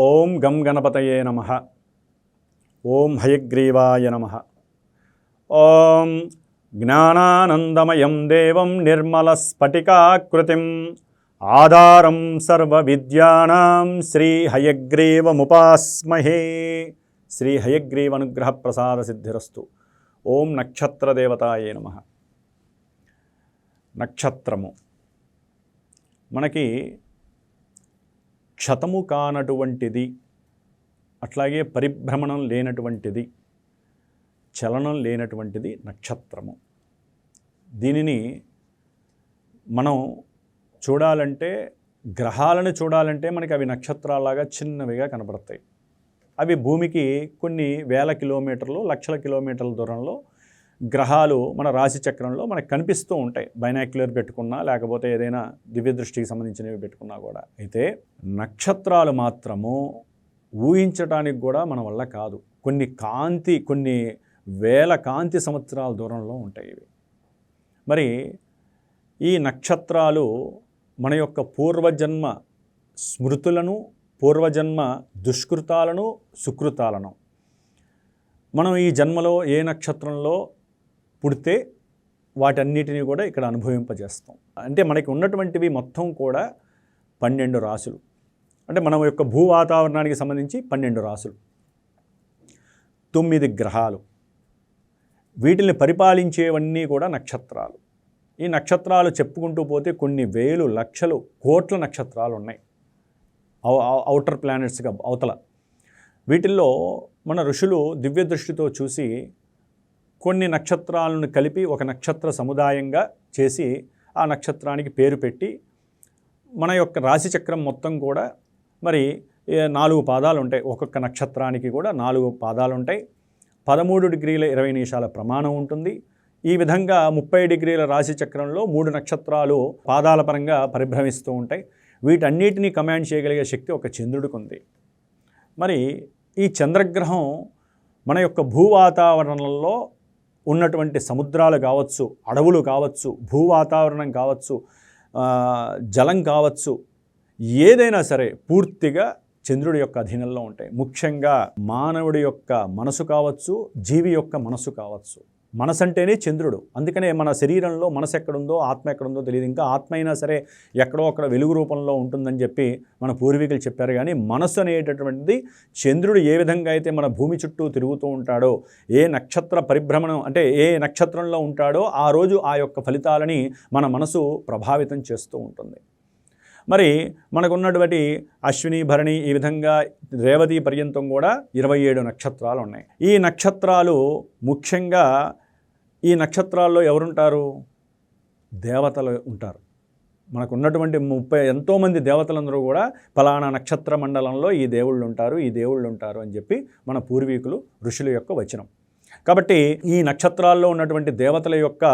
ఓం గం గణపతయే నమ. ఓం హయగ్రీవాయ నమ. ఓం జ్ఞానానందమయం దేవం నిర్మలస్ఫటికాకృతిం ఆధారం సర్వవిద్యానాం శ్రీ హయగ్రీవముపాస్మహే. శ్రీ హయగ్రీవ ప్రసాద సిద్ధిరస్తు. ఓం నక్షత్రదేవతాయే నమ. నక్షత్రము. మనకి క్షతము కానటువంటిది అట్లాగే పరిభ్రమణం లేనటువంటిది చలనం లేనటువంటిది నక్షత్రము. దీనిని మనం చూడాలంటే గ్రహాలను చూడాలంటే మనకి అవి నక్షత్రాలాగా చిన్నవిగా కనబడతాయి అవి భూమికి కొన్ని వేల కిలోమీటర్లు లక్షల కిలోమీటర్ల దూరంలో గ్రహాలు మన రాశి చక్రంలో మనకు కనిపిస్తూ ఉంటాయి. బైనాక్యులర్ పెట్టుకున్నా లేకపోతే ఏదైనా దివ్య దృష్టికి సంబంధించినవి పెట్టుకున్నా కూడా. అయితే నక్షత్రాలు మాత్రము ఊహించడానికి కూడా మన వల్ల కాదు. కొన్ని కాంతి కొన్ని వేల కాంతి సంవత్సరాల దూరంలో ఉంటాయి ఇవి. మరి ఈ నక్షత్రాలు మన యొక్క పూర్వజన్మ స్మృతులను పూర్వజన్మ దుష్కృతాలను సుకృతాలను. మనం ఈ జన్మలో ఏ నక్షత్రంలో పుడితే వాటన్నిటిని కూడా ఇక్కడ అనుభవింపజేస్తాం. అంటే మనకి ఉన్నటువంటివి మొత్తం కూడా పన్నెండు రాసులు. అంటే మనం యొక్క భూ వాతావరణానికి సంబంధించి పన్నెండు రాసులు. తొమ్మిది గ్రహాలు. వీటిని పరిపాలించేవన్నీ కూడా నక్షత్రాలు. ఈ నక్షత్రాలు చెప్పుకుంటూ పోతే కొన్ని వేలు లక్షలు కోట్ల నక్షత్రాలు ఉన్నాయి. అవుటర్ ప్లానెట్స్గా అవతల. వీటిల్లో మన ఋషులు దివ్య దృష్టితో చూసి కొన్ని నక్షత్రాలను కలిపి ఒక నక్షత్ర సముదాయంగా చేసి ఆ నక్షత్రానికి పేరు పెట్టి మన యొక్క రాశి చక్రం మొత్తం కూడా మరి నాలుగు పాదాలు ఉంటాయి. ఒక్కొక్క నక్షత్రానికి కూడా నాలుగు పాదాలు ఉంటాయి. పదమూడు డిగ్రీల ఇరవై నిమిషాల ప్రమాణం ఉంటుంది. ఈ విధంగా ముప్పై డిగ్రీల రాశి చక్రంలో మూడు నక్షత్రాలు పాదాల పరంగా పరిభ్రమిస్తూ ఉంటాయి. వీటన్నిటినీ కమాండ్ చేయగలిగే శక్తి ఒక చంద్రుడికి ఉంది. మరి ఈ చంద్రగ్రహం మన యొక్క భూ వాతావరణంలో ఉన్నటువంటి సముద్రాలు కావచ్చు అడవులు కావచ్చు భూ వాతావరణం కావచ్చు జలం కావచ్చు ఏదైనా సరే పూర్తిగా చంద్రుడి యొక్క అధీనంలో ఉంటాయి. ముఖ్యంగా మానవుడి యొక్క మనసు కావచ్చు జీవి యొక్క మనసు కావచ్చు. మనసు అంటేనే చంద్రుడు. అందుకనే మన శరీరంలో మనసు ఎక్కడుందో ఆత్మ ఎక్కడుందో తెలియదు. ఇంకా ఆత్మ అయినా సరే ఎక్కడో అక్కడ వెలుగు రూపంలో ఉంటుందని చెప్పి మన పూర్వీకులు చెప్పారు. కానీ మనస్సు అనేటటువంటిది చంద్రుడు ఏ విధంగా అయితే మన భూమి చుట్టూ తిరుగుతూ ఉంటాడో ఏ నక్షత్ర పరిభ్రమణం అంటే ఏ నక్షత్రంలో ఉంటాడో ఆ రోజు ఆ యొక్క ఫలితాలని మన మనసు ప్రభావితం చేస్తూ ఉంటుంది. మరి మనకున్నటువంటి అశ్విని భరణి ఈ విధంగా రేవతి పర్యంతం కూడా ఇరవై ఏడు నక్షత్రాలు ఉన్నాయి. ఈ నక్షత్రాలు ముఖ్యంగా ఈ నక్షత్రాల్లో ఎవరుంటారు? దేవతలు ఉంటారు. మనకు ఉన్నటువంటి ముప్పై ఎంతోమంది దేవతలందరూ కూడా ఫలానా నక్షత్ర మండలంలో ఈ దేవుళ్ళు ఉంటారు ఈ దేవుళ్ళు ఉంటారు అని చెప్పి మన పూర్వీకులు ఋషుల యొక్క వచనం. కాబట్టి ఈ నక్షత్రాల్లో ఉన్నటువంటి దేవతల యొక్క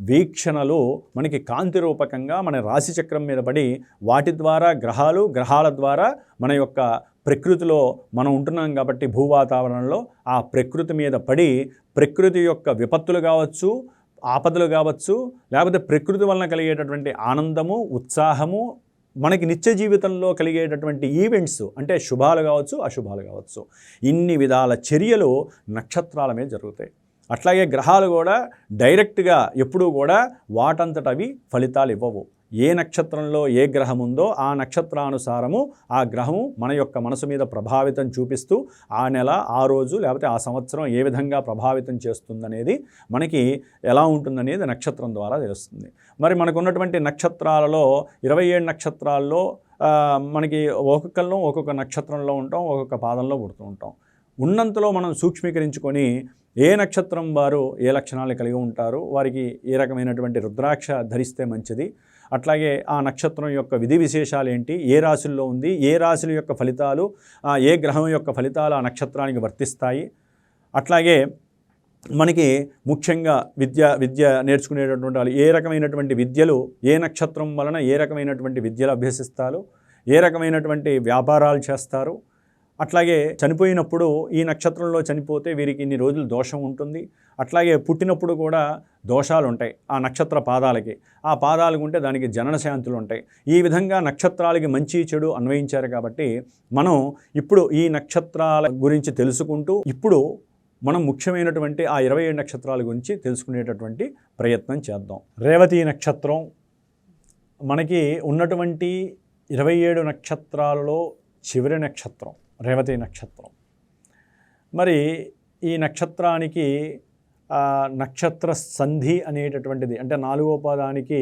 వీక్షణలు మనకి కాంతి రూపకంగా మన రాశిచక్రం మీద పడి వాటి ద్వారా గ్రహాలు గ్రహాల ద్వారా మన యొక్క ప్రకృతిలో మనం ఉంటున్నాం కాబట్టి భూ వాతావరణంలో ఆ ప్రకృతి మీద పడి ప్రకృతి యొక్క విపత్తులు కావచ్చు ఆపదలు కావచ్చు లేకపోతే ప్రకృతి వలన కలిగేటటువంటి ఆనందము ఉత్సాహము మనకి నిత్య జీవితంలో కలిగేటటువంటి ఈవెంట్స్ అంటే శుభాలు కావచ్చు అశుభాలు కావచ్చు. ఇన్ని విధాల చర్యలు నక్షత్రాల మీద జరుగుతాయి. అట్లాగే గ్రహాలు కూడా డైరెక్ట్గా ఎప్పుడూ కూడా వాటంతట అవి ఫలితాలు ఇవ్వవు. ఏ నక్షత్రంలో ఏ గ్రహం ఉందో ఆ నక్షత్రానుసారము ఆ గ్రహము మన యొక్క మనసు మీద ప్రభావితం చూపిస్తూ ఆ నెల ఆ రోజు లేకపోతే ఆ సంవత్సరం ఏ విధంగా ప్రభావితం చేస్తుందనేది మనకి ఎలా ఉంటుందనేది నక్షత్రం ద్వారా తెలుస్తుంది. మరి మనకున్నటువంటి నక్షత్రాలలో ఇరవై ఏడు నక్షత్రాల్లో మనకి ఒక్కొక్కరిలో ఒక్కొక్క నక్షత్రంలో ఉంటాం ఒక్కొక్క పాదంలో పుడుతూ ఉంటాం. ఉన్నంతలో మనం సూక్ష్మీకరించుకొని ఏ నక్షత్రం వారు ఏ లక్షణాలు కలిగి ఉంటారు వారికి ఏ రకమైనటువంటి రుద్రాక్ష ధరిస్తే మంచిది అట్లాగే ఆ నక్షత్రం యొక్క విధి విశేషాలు ఏంటి? ఏ రాశుల్లో ఉంది? ఏ రాశుల యొక్క ఫలితాలు? ఆ, ఏ గ్రహం యొక్క ఫలితాలు ఆ నక్షత్రానికి వర్తిస్తాయి? అట్లాగే మనకి ముఖ్యంగా విద్య విద్య నేర్చుకునేటటువంటి వాళ్ళు ఏ రకమైనటువంటి విద్యలు ఏ నక్షత్రం వలన ఏ రకమైనటువంటి విద్యలు అభ్యసిస్తారు? ఏ రకమైనటువంటి వ్యాపారాలు చేస్తారు? అట్లాగే చనిపోయినప్పుడు ఈ నక్షత్రంలో చనిపోతే వీరికి ఇన్ని రోజులు దోషం ఉంటుంది. అట్లాగే పుట్టినప్పుడు కూడా దోషాలు ఉంటాయి ఆ నక్షత్ర పాదాలకి. ఆ పాదాలకు ఉంటే దానికి జనన శాంతులు ఉంటాయి. ఈ విధంగా నక్షత్రాలకి మంచి చెడు అన్వయించారు కాబట్టి మనం ఇప్పుడు ఈ నక్షత్రాల గురించి తెలుసుకుంటూ ఇప్పుడు మనం ముఖ్యమైనటువంటి ఆ ఇరవై ఏడు నక్షత్రాల గురించి తెలుసుకునేటటువంటి ప్రయత్నం చేద్దాం. రేవతి నక్షత్రం మనకి ఉన్నటువంటి ఇరవై ఏడు నక్షత్రాలలో చివరి నక్షత్రం. రేవతి నక్షత్రం. మరి ఈ నక్షత్రానికి నక్షత్ర సంధి అనేటటువంటిది అంటే నాలుగో పాదానికి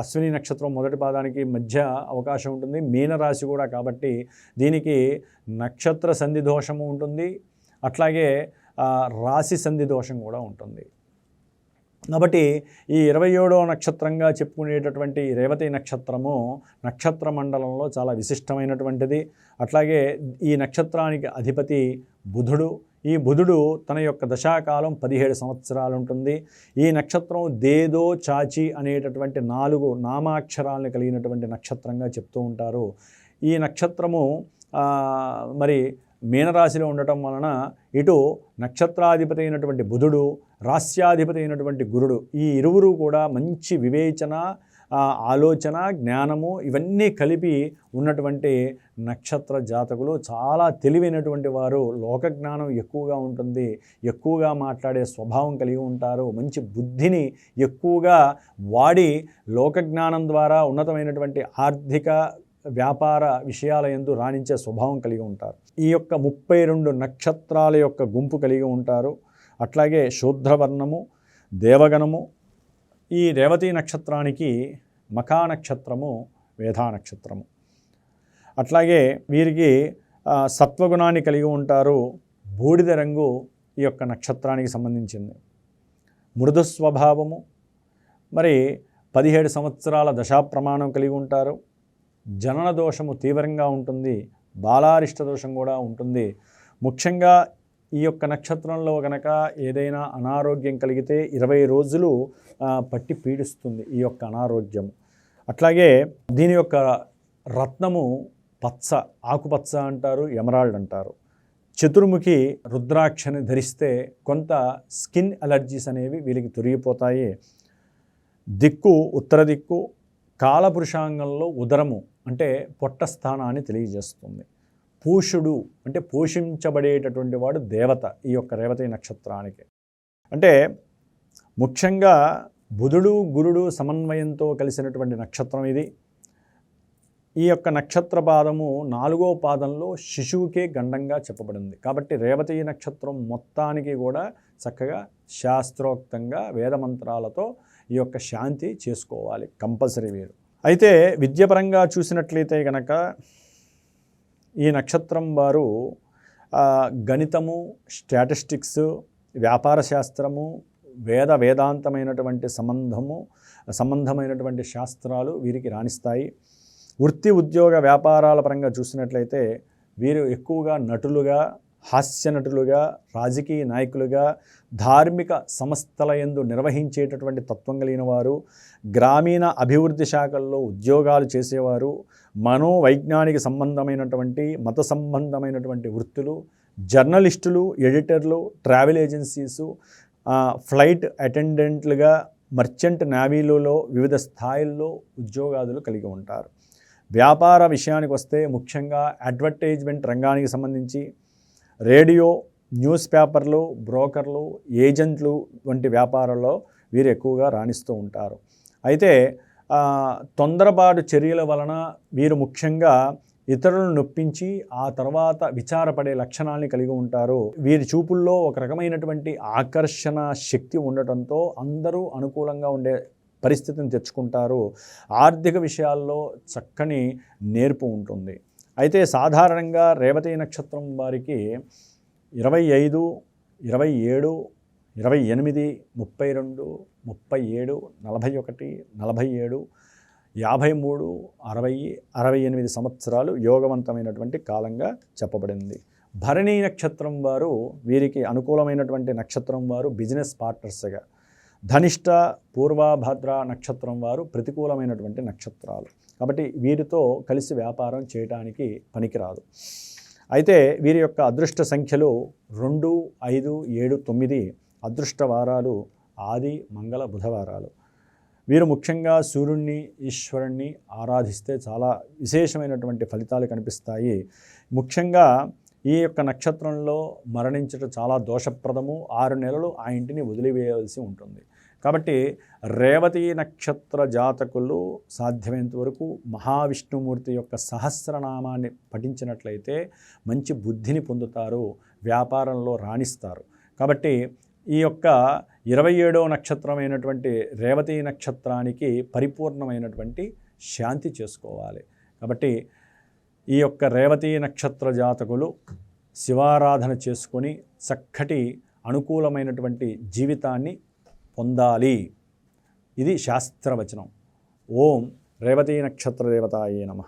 అశ్విని నక్షత్రం మొదటి పాదానికి మధ్య అవకాశం ఉంటుంది. మీనరాశి కూడా కాబట్టి దీనికి నక్షత్ర సంధి దోషము ఉంటుంది. అట్లాగే రాశి సంధి దోషం కూడా ఉంటుంది. కాబట్టి ఈ ఇరవై ఏడవ నక్షత్రంగా చెప్పుకునేటటువంటి రేవతి నక్షత్రము నక్షత్ర మండలంలో చాలా విశిష్టమైనటువంటిది. అట్లాగే ఈ నక్షత్రానికి అధిపతి బుధుడు. ఈ బుధుడు తన యొక్క దశాకాలం పదిహేడు సంవత్సరాలు ఉంటుంది. ఈ నక్షత్రం దేదో చాచి అనేటటువంటి నాలుగు నామాక్షరాలను కలిగినటువంటి నక్షత్రంగా చెప్తూ ఉంటారు. ఈ నక్షత్రము మరి మీనరాశిలో ఉండటం వలన ఇటు నక్షత్రాధిపతి అయినటువంటి బుధుడు రాస్యాధిపతి అయినటువంటి గురుడు ఈ ఇరువురు కూడా మంచి వివేచన ఆలోచన జ్ఞానము ఇవన్నీ కలిపి ఉన్నటువంటి నక్షత్ర జాతకులు. చాలా తెలివైనటువంటి వారు లోక జ్ఞానం ఎక్కువగా ఉంటుంది ఎక్కువగా మాట్లాడే స్వభావం కలిగి ఉంటారు మంచి బుద్ధిని ఎక్కువగా వాడి లోక జ్ఞానం ద్వారా ఉన్నతమైనటువంటి ఆర్థిక వ్యాపార విషయాల ఎందు రాణించే స్వభావం కలిగి ఉంటారు. ఈ యొక్క ముప్పై రెండు నక్షత్రాల యొక్క గుంపు కలిగి ఉంటారు. అట్లాగే శూద్రవర్ణము దేవగణము ఈ రేవతి నక్షత్రానికి మఖా నక్షత్రము వేధా నక్షత్రము. అట్లాగే వీరికి సత్వగుణాన్ని కలిగి ఉంటారు బూడిద రంగు ఈ యొక్క నక్షత్రానికి సంబంధించింది. మృదు స్వభావము మరి పదిహేడు సంవత్సరాల దశా ప్రమాణం కలిగి ఉంటారు. జనన దోషము తీవ్రంగా ఉంటుంది బాలారిష్ట దోషం కూడా ఉంటుంది. ముఖ్యంగా ఈ యొక్క నక్షత్రంలో కనుక ఏదైనా అనారోగ్యం కలిగితే ఇరవై రోజులు పట్టి పీడిస్తుంది ఈ యొక్క అనారోగ్యము అట్లాగే దీని యొక్క రత్నము పచ్చ ఆకుపచ్చ అంటారు ఎమరాల్డ్ అంటారు. చతుర్ముఖి రుద్రాక్షని ధరిస్తే కొంత స్కిన్ అలర్జీస్ అనేవి వీళ్ళకి తొరిగిపోతాయి దిక్కు ఉత్తర దిక్కు కాలపురుషాంగంలో ఉదరము అంటే పొట్ట స్థానాన్ని తెలియజేస్తుంది. పూషుడు అంటే పోషించబడేటటువంటి వాడు దేవత ఈ యొక్క రేవతి నక్షత్రానికి. అంటే ముఖ్యంగా బుధుడు గురుడు సమన్వయంతో కలిసినటువంటి నక్షత్రం ఇది. ఈ యొక్క నక్షత్ర పాదము నాలుగో పాదంలో శిశువుకే గండంగా చెప్పబడింది. కాబట్టి రేవతి నక్షత్రం మొత్తానికి కూడా చక్కగా శాస్త్రోక్తంగా వేదమంత్రాలతో ఈ యొక్క శాంతి చేసుకోవాలి. కంపల్సరీ మీరు. అయితే విద్యపరంగా చూసినట్లయితే కనుక ఈ నక్షత్రం వారు గణితము స్టాటిస్టిక్స్ వ్యాపార శాస్త్రము వేద వేదాంతమైనటువంటి సంబంధము సంబంధమైనటువంటి శాస్త్రాలు వీరికి రాణిస్తాయి. వృత్తి ఉద్యోగ వ్యాపారాల పరంగా చూసినట్లయితే వీరు ఎక్కువగా నటులుగా హాస్య నటులుగా రాజకీయ నాయకులుగా ధార్మిక సంస్థల యందు నిర్వహించేటటువంటి తత్వం కలిగిన వారు గ్రామీణ అభివృద్ధి శాఖల్లో ఉద్యోగాలు చేసేవారు మనోవైజ్ఞానిక సంబంధమైనటువంటి మత సంబంధమైనటువంటి వృత్తులు జర్నలిస్టులు ఎడిటర్లు ట్రావెల్ ఏజెన్సీసు ఫ్లైట్ అటెండెంట్లుగా మర్చెంట్ నావీలులో వివిధ స్థాయిల్లో ఉద్యోగాదులు కలిగి ఉంటారు. వ్యాపార విషయానికి వస్తే ముఖ్యంగా అడ్వర్టైజ్మెంట్ రంగానికి సంబంధించి రేడియో న్యూస్ పేపర్లు బ్రోకర్లు ఏజెంట్లు వంటి వ్యాపారాల్లో వీరు ఎక్కువగా రాణిస్తూ ఉంటారు. అయితే తొందరబాటు తొందరపాటు చర్యల వలన వీరు ముఖ్యంగా ఇతరులను నొప్పించి ఆ తర్వాత విచారపడే లక్షణాలని కలిగి ఉంటారు. వీరి చూపుల్లో ఒక రకమైనటువంటి ఆకర్షణ శక్తి ఉండటంతో అందరూ అనుకూలంగా ఉండే పరిస్థితిని తెచ్చుకుంటారు. ఆర్థిక విషయాల్లో చక్కని నేర్పు ఉంటుంది. అయితే సాధారణంగా రేవతి నక్షత్రం వారికి ఇరవై ఐదు ఇరవై ఏడు ఇరవై ఎనిమిది ముప్పై రెండు ముప్పై ఏడు నలభై ఒకటి నలభై ఏడు యాభై మూడు అరవై అరవై ఎనిమిది సంవత్సరాలు యోగవంతమైనటువంటి కాలంగా చెప్పబడింది. భరణీ నక్షత్రం వారు వీరికి అనుకూలమైనటువంటి నక్షత్రం వారు బిజినెస్ పార్ట్నర్స్గా. ధనిష్ట పూర్వభద్ర నక్షత్రం వారు ప్రతికూలమైనటువంటి నక్షత్రాలు. కాబట్టి వీరితో కలిసి వ్యాపారం చేయడానికి పనికిరాదు. అయితే వీరి యొక్క అదృష్ట సంఖ్యలు రెండు ఐదు ఏడు తొమ్మిది అదృష్ట వారాలు ఆది మంగళ బుధవారాలు. వీరు ముఖ్యంగా సూర్యుణ్ణి ఈశ్వరుణ్ణి ఆరాధిస్తే చాలా విశేషమైనటువంటి ఫలితాలు కనిపిస్తాయి. ముఖ్యంగా ఈ యొక్క నక్షత్రంలో మరణించడం చాలా దోషప్రదము. ఆరు నెలలు ఆ ఇంటిని వదిలివేయవలసి ఉంటుంది. కాబట్టి రేవతి నక్షత్ర జాతకులు సాధ్యమైనంత వరకు మహావిష్ణుమూర్తి యొక్క సహస్రనామాన్ని పఠించినట్లయితే మంచి బుద్ధిని పొందుతారు వ్యాపారంలో రాణిస్తారు. కాబట్టి ఈ యొక్క ఇరవై ఏడవ నక్షత్రమైనటువంటి రేవతి నక్షత్రానికి పరిపూర్ణమైనటువంటి శాంతి చేసుకోవాలి. కాబట్టి ఈ యొక్క రేవతి నక్షత్ర జాతకులు శివారాధన చేసుకొని చక్కటి అనుకూలమైనటువంటి జీవితాన్ని పొందాలి. ఇది శాస్త్రవచనం. ఓం రేవతీ నక్షత్ర దేవతాయే నమ.